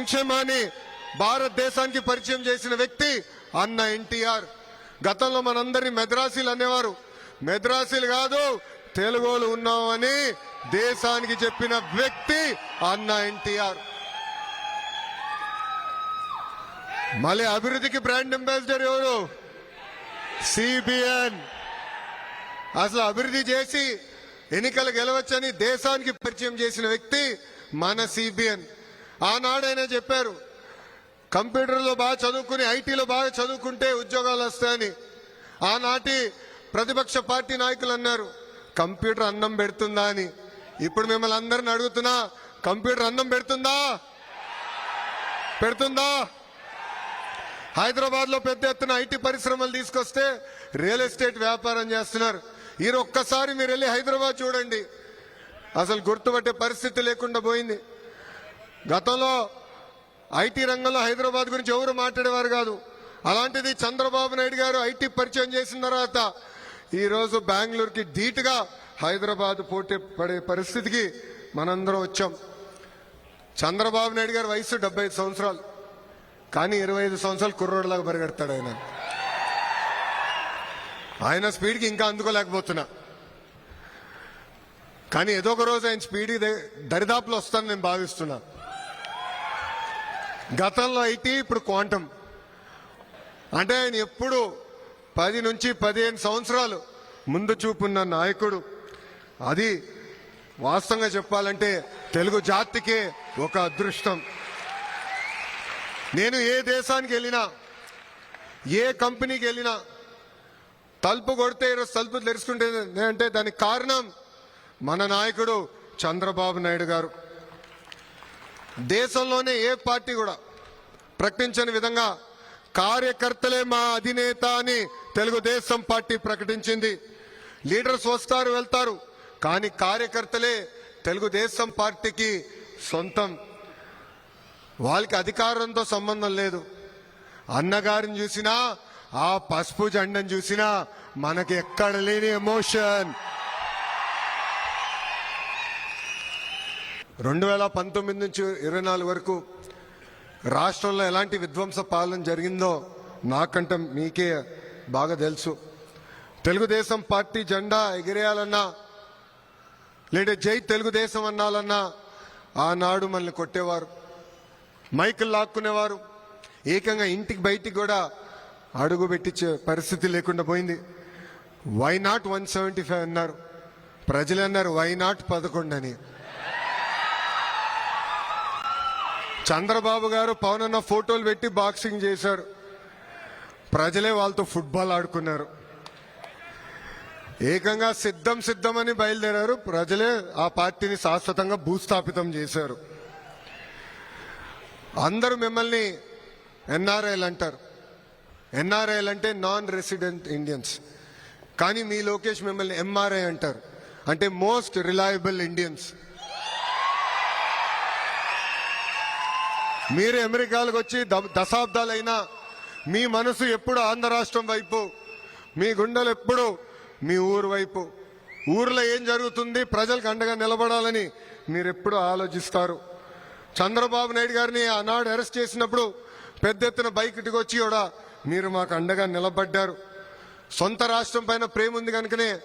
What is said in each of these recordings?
సంక్షేమాన్ని భారతదేశానికి పరిచయం చేసిన వ్యక్తి అన్న ఎన్టీఆర్. గతంలో మనందరినీ మెద్రాసీలు అనేవారు. మెద్రాసీలు కాదు తెలుగులు ఉన్నామని దేశానికి చెప్పిన వ్యక్తి అన్న ఎన్టీఆర్. మళ్ళీ అభివృద్ధికి బ్రాండ్ అంబాసిడర్ ఎవరు? సిబిఎన్. అసలు అభివృద్ధి చేసి ఎన్నికలు గెలవచ్చని దేశానికి పరిచయం చేసిన వ్యక్తి మన సిబిఎన్. ఆనాడైనా చెప్పారు కంప్యూటర్లో బాగా చదువుకుని ఐటీలో బాగా చదువుకుంటే ఉద్యోగాలు వస్తాయని. ఆనాటి ప్రతిపక్ష పార్టీ నాయకులు అన్నారు కంప్యూటర్ అన్నం పెడుతుందా అని. ఇప్పుడు మిమ్మల్ని అందరిని అడుగుతున్నా కంప్యూటర్ అన్నం పెడుతుందా? పెడుతుందా? హైదరాబాద్లో పెద్ద ఎత్తున ఐటీ పరిశ్రమలు తీసుకొస్తే రియల్ ఎస్టేట్ వ్యాపారం చేస్తున్నారు. ఈ ఒక్కసారి మీరు వెళ్ళి హైదరాబాద్ చూడండి. అసలు గుర్తుపట్టే పరిస్థితి లేకుండా పోయింది. గతంలో ఐటీ రంగంలో హైదరాబాద్ గురించి ఎవరు మాట్లాడేవారు కాదు. అలాంటిది చంద్రబాబు నాయుడు గారు ఐటీ పరిచయం చేసిన తర్వాత ఈరోజు బెంగళూరుకి ధీటుగా హైదరాబాద్ పోటీ పడే పరిస్థితికి మనందరం వచ్చాం. చంద్రబాబు నాయుడు గారి వయసు డెబ్బై సంవత్సరాలు. కానీ ఇరవై ఐదు సంవత్సరాలు కుర్రోడ్లాగా పరిగెడతాడు ఆయన. ఆయన స్పీడ్కి ఇంకా అందుకోలేకపోతున్నా. కానీ ఏదో ఒక రోజు ఆయన స్పీడ్ దరిదాపులు వస్తానని నేను భావిస్తున్నా. గతంలో ఐటీ ఇప్పుడు క్వాంటం. అంటే ఆయన ఎప్పుడు పది నుంచి పదిహేను సంవత్సరాలు ముందు చూపున్న నాయకుడు. అది వాస్తవంగా చెప్పాలంటే తెలుగు జాతికే ఒక అదృష్టం. నేను ఏ దేశానికి వెళ్ళినా ఏ కంపెనీకి వెళ్ళినా తలుపు కొడితే ఈరోజు తలుపు తెరుచుకుంటే అంటే దానికి కారణం మన నాయకుడు చంద్రబాబు నాయుడు గారు. దేశంలోనే ఏ పార్టీ కూడా ప్రకటించని విధంగా కార్యకర్తలే మా అధినేత అని తెలుగుదేశం పార్టీ ప్రకటించింది. లీడర్స్ వస్తారు వెళ్తారు కానీ కార్యకర్తలే తెలుగుదేశం పార్టీకి సొంతం. వాళ్ళకి అధికారంతో సంబంధం లేదు. అన్నగారిని చూసినా ఆ పసుపు జెండను చూసినా మనకి ఎక్కడ లేని ఎమోషన్. రెండు వేల పంతొమ్మిది నుంచి ఇరవై నాలుగు వరకు రాష్ట్రంలో ఎలాంటి విధ్వంస పాలన జరిగిందో నాకంటే మీకే బాగా తెలుసు. తెలుగుదేశం పార్టీ జెండా ఎగిరేయాలన్నా లేదా జై తెలుగుదేశం అన్నాలన్నా ఆనాడు మనల్ని కొట్టేవారు. మైకులు లాక్కునేవారు. ఏకంగా ఇంటికి బయటికి కూడా అడుగు పెట్టించే పరిస్థితి లేకుండా పోయింది. Why not one seventy five అన్నారు. ప్రజలు అన్నారు వై నాట్ పదకొండు అని. చంద్రబాబు గారు పవన్ అన్న ఫోటోలు పెట్టి బాక్సింగ్ చేశారు. ప్రజలే వాళ్ళతో ఫుట్బాల్ ఆడుకున్నారు. ఏకంగా సిద్ధం సిద్ధమని బయలుదేరారు. ప్రజలే ఆ పార్టీని శాశ్వతంగా భూస్థాపితం చేశారు. అందరూ మిమ్మల్ని ఎన్ఆర్ఐలు అంటారు. ఎన్ఆర్ఐలు అంటే నాన్ రెసిడెంట్ ఇండియన్స్. కానీ మీ లోకేష్ మిమ్మల్ని ఎంఆర్ఐ అంటారు. అంటే మోస్ట్ రిలయబుల్ ఇండియన్స్. మీరు అమెరికాలకు వచ్చి ద- దశాబ్దాలైనా మీ మనసు ఎప్పుడు ఆంధ్ర రాష్ట్రం వైపు మీ గుండెలు ఎప్పుడు మీ ఊరు వైపు. ఊర్లో ఏం జరుగుతుంది ప్రజలకు అండగా నిలబడాలని మీరు ఎప్పుడు ఆలోచిస్తారు? చంద్రబాబు నాయుడు గారిని ఆనాడు అరెస్ట్ చేసినప్పుడు పెద్ద ఎత్తున బైక్ ఇటుకొచ్చి కూడా మీరు మాకు అండగా నిలబడ్డారు. సొంత రాష్ట్రం పైన ప్రేమ ఉంది కనుకనే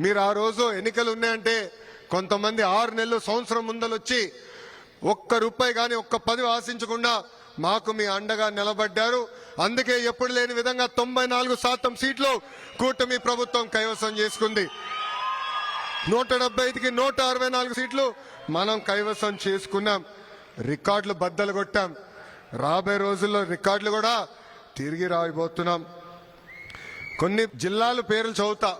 మీరు ఆ రోజు ఎన్నికలు ఉన్నాయంటే కొంతమంది ఆరు నెలలు సంవత్సరం ముందలొచ్చి ఒక్క రూపాయి కానీ ఒక్క పది ఆశించకుండా మాకు మీ అండగా నిలబడ్డారు. అందుకే ఎప్పుడు లేని విధంగా తొంభై నాలుగు శాతం సీట్లు కూటమి ప్రభుత్వం కైవసం చేసుకుంది. నూట డెబ్బై ఐదుకి నూట అరవై నాలుగు సీట్లు మనం కైవసం చేసుకున్నాం. రికార్డులు బద్దలు కొట్టాం. రాబోయే రోజుల్లో రికార్డులు కూడా తిరిగి రాయబోతున్నాం కొన్ని జిల్లాల పేర్లు చదువుతా.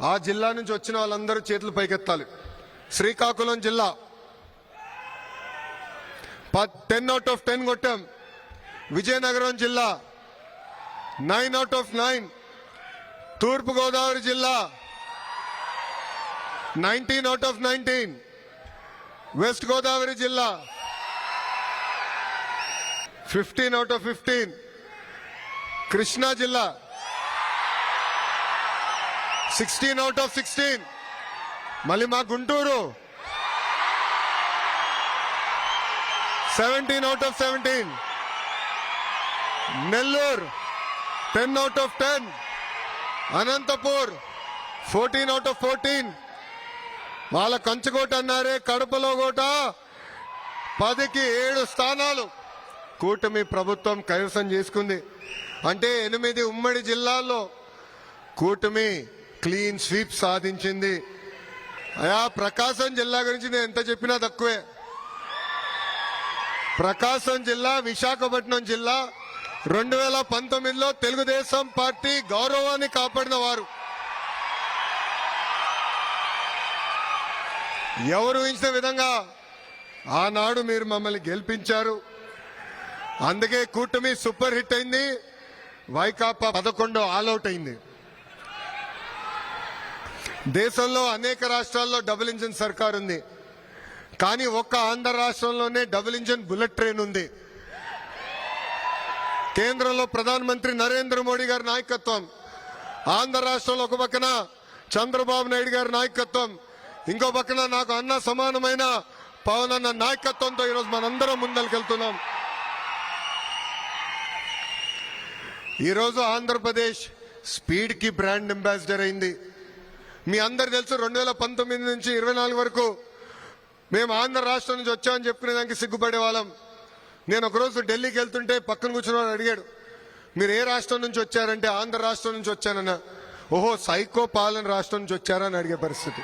ఆ జిల్లా నుంచి వచ్చిన వాళ్ళందరూ చేతులు పైకెత్తాలి. శ్రీకాకుళం జిల్లా. టెన్ అవుట్ ఆఫ్ టెన్ కొట్టాం. విజయనగరం జిల్లా nine out of nine Thurpu Godavari జిల్లా nineteen out of nineteen west Godavari జిల్లా fifteen out of fifteen Krishna జిల్లా సిక్స్టీన్ అవుట్ ఆఫ్ సిక్స్టీన్ మళ్ళీ మా Guntur seventeen out of seventeen Nellore ten out of ten Anantapur fourteen out of fourteen వాళ్ళ కంచుకోట అన్నారే కడపలో కోట. పదికి ఏడు స్థానాలు. కూటమి ప్రభుత్వం కైవసం చేసుకుంది. అంటే ఎనిమిది ఉమ్మడి జిల్లాల్లో కూటమి క్లీన్ స్వీప్ సాధించింది. అయా ప్రకాశం జిల్లా గురించి నేను ఎంత చెప్పినా తక్కువే. ప్రకాశం జిల్లా విశాఖపట్నం జిల్లా రెండు వేల పంతొమ్మిదిలో తెలుగుదేశం పార్టీ గౌరవాన్ని కాపాడిన వారు. ఎవరు ఊహించిన విధంగా ఆనాడు మీరు మమ్మల్ని గెలిపించారు. అందుకే కూటమి సూపర్ హిట్ అయింది. వైకాపా పదకొండో ఆల్అౌట్ అయింది. దేశంలో అనేక రాష్ట్రాల్లో డబుల్ ఇంజిన్ సర్కార్ ఉంది కానీ ఒక్క ఆంధ్ర రాష్ట్రంలోనే డబుల్ ఇంజన్ బుల్లెట్ ట్రైన్ ఉంది. కేంద్రంలో ప్రధానమంత్రి నరేంద్ర మోడీ గారి నాయకత్వం ఆంధ్ర రాష్ట్రంలో ఒక పక్కన చంద్రబాబు నాయుడు గారి నాయకత్వం ఇంకో పక్కన నాకు అన్న సమానమైన పవన్ అన్న నాయకత్వంతో ఈరోజు మనందరం ముందరికెళ్తున్నాం ఈరోజు ఆంధ్రప్రదేశ్ స్పీడ్కి బ్రాండ్ అంబాసిడర్ అయింది. మీ అందరు తెలుసు రెండు వేల పంతొమ్మిది నుంచి ఇరవై నాలుగు వరకు మేము ఆంధ్ర రాష్ట్రం నుంచి వచ్చామని చెప్పుకునే దానికి సిగ్గుపడే వాళ్ళం. నేను ఒకరోజు ఢిల్లీకి వెళ్తుంటే పక్కన కూర్చుని అడిగాడు మీరు ఏ రాష్ట్రం నుంచి వచ్చారంటే ఆంధ్ర రాష్ట్రం నుంచి వచ్చానన్న. ఓహో సైకో పాలన రాష్ట్రం నుంచి వచ్చారా? అని అడిగే పరిస్థితి.